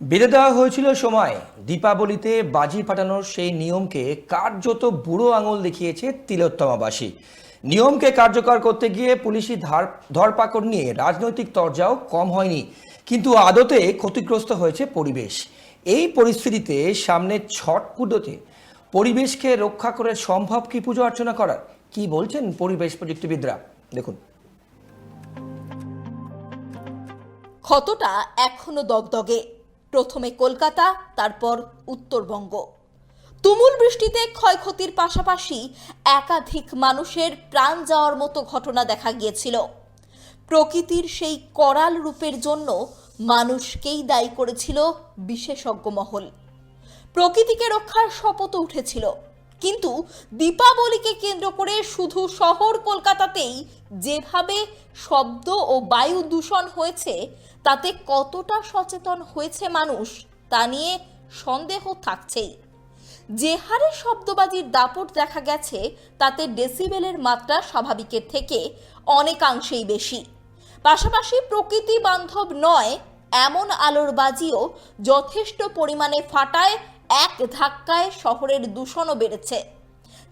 বেঁধে দেওয়া হয়েছিল সময়। দীপাবলিতে বাজি ফাটানোর সেই নিয়মকে কার্যত বুড়ো আঙুল দেখিয়েছে তিলোত্তমাবাসী। নিয়মকে কার্যকর করতে গিয়ে পুলিশি ধার ধরপাকড় নিয়ে রাজনৈতিক তরজাও কম হয়নি, কিন্তু আদতে ক্ষতিগ্রস্ত হয়েছে পরিবেশ। এই পরিস্থিতিতে সামনে ছট পুজোতে পরিবেশকে রক্ষা করে সম্ভব কি পুজো অর্চনা করার? কি বলছেন পরিবেশ প্রযুক্তিবিদরা? দেখুন। ক্ষতটা এখনও দগদগে। প্রথমে কলকাতা, তারপর উত্তরবঙ্গ। তুমুল বৃষ্টিতে ক্ষয়ক্ষতির পাশাপাশি একাধিক মানুষের প্রাণ যাওয়ার মতো ঘটনা দেখা গিয়েছিল। প্রকৃতির সেই করাল রূপের জন্য মানুষকেই দায়ী করেছিল বিশেষজ্ঞ মহল। প্রকৃতিকে রক্ষার শপথ উঠেছিল। কিন্তু দীপাবলিকে কেন্দ্র করে শুধু শহর কলকাতাতেই যেভাবে শব্দ ও বায়ু দূষণ হয়েছে, তাতে কতটা সচেতন হয়েছে মানুষ তা নিয়ে সন্দেহ থাকছেই। যে হারে শব্দবাজির দাপট দেখা গেছে, তাতে ডেসিবেলের মাত্রা স্বাভাবিকের থেকে অনেকাংশেই বেশি। পাশাপাশি প্রকৃতি বান্ধব নয়, এমন আলোর বাজিও যথেষ্ট পরিমাণে ফাটায় এক ধাক্কায় শহরের দূষণও বেড়েছে,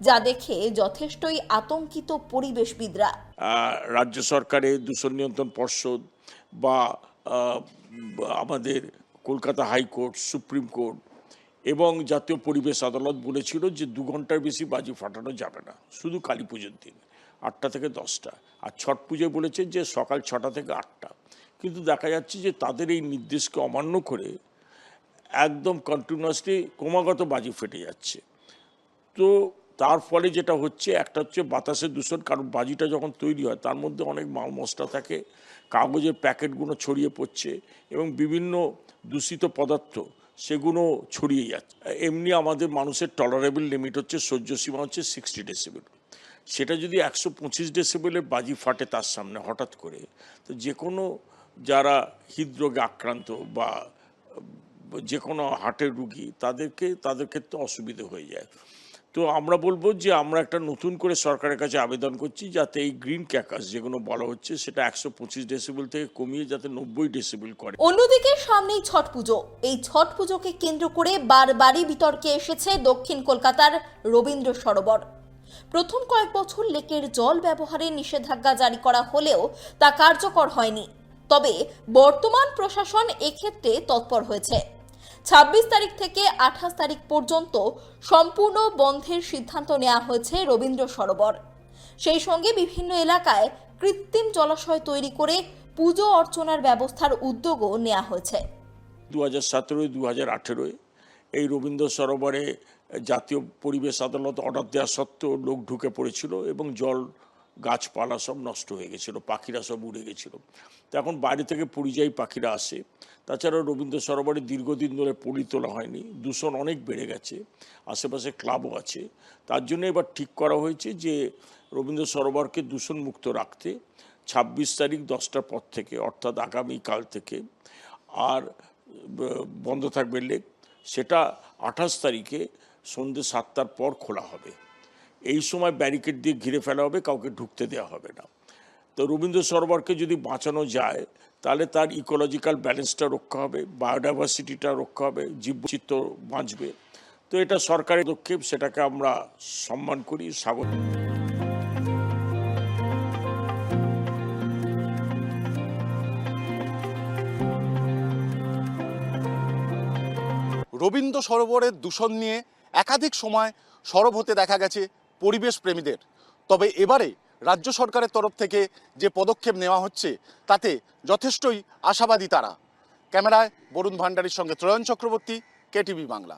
যা দেখে যথেষ্টই আতঙ্কিত পরিবেশবিদরা। রাজ্য সরকারের দূষণ নিয়ন্ত্রণ পর্ষদ বা আমাদের কলকাতা হাইকোর্ট, সুপ্রিম কোর্ট এবং জাতীয় পরিবেশ আদালত বলেছিল যে দু ঘণ্টার বেশি বাজি ফাটানো যাবে না, শুধু কালী পুজোর দিন, আটটা থেকে দশটা। আর ছট পুজোয় বলেছে যে সকাল ছটা থেকে আটটা। কিন্তু দেখা যাচ্ছে যে তাদের এই নির্দেশকে অমান্য করে একদম কন্টিনিউয়াসলি ক্রমাগত বাজি ফেটে যাচ্ছে। তো তার ফলে যেটা হচ্ছে, একটা হচ্ছে বাতাসের দূষণ, কারণ বাজিটা যখন তৈরি হয়, তার মধ্যে অনেক মাল মশলা থাকে, কাগজের প্যাকেটগুলো ছড়িয়ে পড়ছে এবং বিভিন্ন দূষিত পদার্থ সেগুলো ছড়িয়ে যাচ্ছে। এমনি আমাদের মানুষের টলারেবল লিমিট হচ্ছে, সহ্য সীমা হচ্ছে সিক্সটি ডেসিবেল সেটা যদি একশো পঁচিশ ডেসিবেলের বাজি ফাটে তার সামনে হঠাৎ করে, তো যে কোনো যারা হৃদরোগে আক্রান্ত বা যে কোনো হার্টের রুগী, তাদেরকে, তাদের ক্ষেত্রে অসুবিধে হয়ে যায়। তো আমরা বলব যে, আমরা একটা নতুন করে সরকারের কাছে আবেদন করছি যাতে এই গ্রিন ক্যাকাস যেগুলো বলা হচ্ছে, সেটা একশো পঁচিশ ডেসিবেল থেকে কমিয়ে যাতে নব্বই ডেসিবেল করে। অন্যদিকে সামনেই ছট পুজো। এই ছট পুজোকে কেন্দ্র করে বারবারই বিতর্কে এসেছে দক্ষিণ কলকাতার রবীন্দ্র সরোবর। প্রথম কয়েক বছর লেকের জল ব্যবহারে নিষেধাজ্ঞা জারি করা হলেও তা কার্যকর হয়নি। তবে বর্তমান প্রশাসন এক্ষেত্রে তৎপর হয়েছে। ছাব্বিশ তারিখ থেকে আঠাশ তারিখ পর্যন্ত সম্পূর্ণ বন্ধের সিদ্ধান্ত নেওয়া হয়েছে রবীন্দ্র সরোবর। সেই সঙ্গে বিভিন্ন এলাকায় কৃত্রিম জলাশয় তৈরি করে পুজো অর্চনার ব্যবস্থার উদ্যোগও নেওয়া হয়েছে। দু হাজার সতেরোয় দু হাজার আঠেরোয় এই রবীন্দ্র সরোবরে জাতীয় পরিবেশ আদালত অর্ডার দেওয়া সত্ত্বেও লোক ঢুকে পড়েছিল এবং জল গাছপালা সব নষ্ট হয়ে গেছিল, পাখিরা সব উড়ে গেছিল। তো এখন বাইরে থেকে পরিযায়ী পাখিরা আসে। তাছাড়া রবীন্দ্র সরোবরে দীর্ঘদিন ধরে পলি তোলা হয়নি, দূষণ অনেক বেড়ে গেছে, আশেপাশে ক্লাবও আছে। তার জন্য এবার ঠিক করা হয়েছে যে রবীন্দ্র সরোবরকে দূষণমুক্ত রাখতে ছাব্বিশ তারিখ দশটার পর থেকে, অর্থাৎ আগামীকাল থেকে, আর বন্ধ থাকবে লেক। সেটা আঠাশ তারিখে সন্ধ্যে সাতটার পর খোলা হবে। এই সময় ব্যারিকেড দিয়ে ঘিরে ফেলা হবে, কাউকে ঢুকতে দেওয়া হবে না। তো রবীন্দ্র সরোবরকে যদি বাঁচানো যায়, তাহলে তার ইকোলজিক্যাল ব্যালেন্সটা রক্ষা হবে বায়োডাইভার্সিটিটা রক্ষা হবে জীবচিত্র বাঁচবে। তো এটা সরকারের পদক্ষেপ, সেটাকে আমরা সম্মান করি, স্বাগত রবীন্দ্র সরোবরের দূষণ নিয়ে একাধিক সময় সরব হতে দেখা গেছে। পরিবেশ প্রেমীদের। তবে এবারে রাজ্য সরকারের তরফ থেকে যে পদক্ষেপ নেওয়া হচ্ছে, তাতে যথেষ্টই আশাবাদী তারা। ক্যামেরায় বরুণ ভান্ডারির সঙ্গে ত্রয়ন চক্রবর্তী, কেটিভি বাংলা।